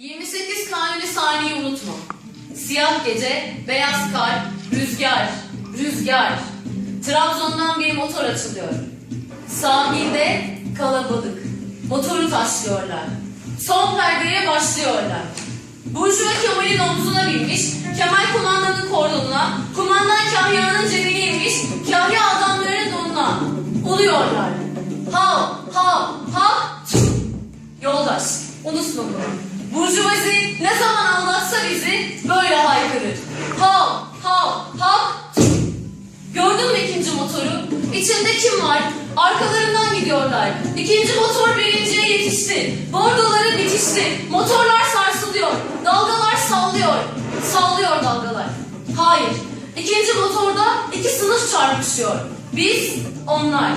28 Kanuni saniye unutma. Siyah gece, beyaz kar, rüzgar, rüzgar. Trabzon'dan bir motor açılıyor. Sahilde kalabalık. Motoru taşlıyorlar. Son perdeye başlıyorlar. Burjuva Kemal'in omzuna binmiş, Kemal kumandanın kordonuna, kumandan Kahya'nın cebine inmiş, Kahya adamların donuna. Uluyorlar. Hav, hav, hav. Yoldaş, unutma bunu. Burjuvazi ne zaman aldatsa bizi böyle haykırır. Hav, hav, hav. Gördün mü ikinci motoru? İçinde kim var? Arkalarından gidiyorlar. İkinci motor birinciye yetişti. Bordoları bitişti. Motorlar sarsılıyor. Dalgalar sallıyor. Sallıyor dalgalar. Hayır. İkinci motorda iki sınıf çarpışıyor. Biz, onlar.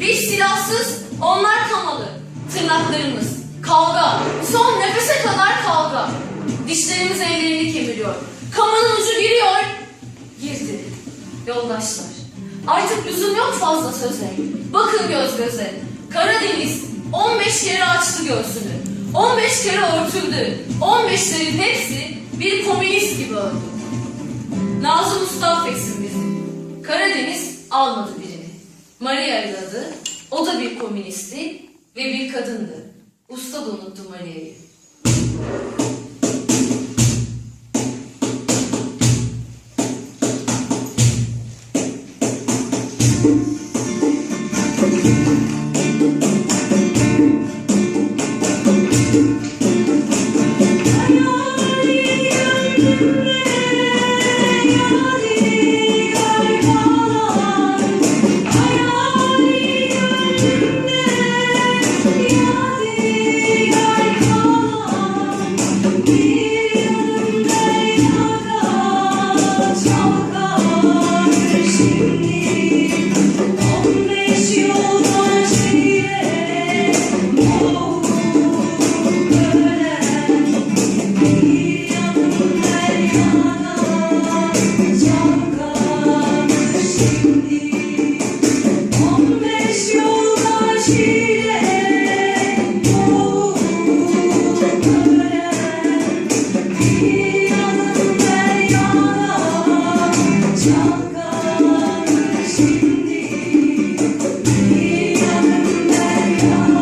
Biz silahsız, onlar kamalı. Tırnaklarımız. Kavga. Son nefese kadar kavga. Dişlerimiz ellerini kemiriyor. Kamanın ucu giriyor. Girdi. Yoldaşlar. Artık lüzum yok fazla söze. Bakın göz göze. Karadeniz 15 kere açtı göğsünü. 15 kere örtüldü. 15'lerin hepsi bir komünist gibi öldü. Nazım Usta affetsin bizi. Karadeniz almadı birini. Maria'ydı adı. O da bir komünisti ve bir kadındı. O segundo tomarei. you.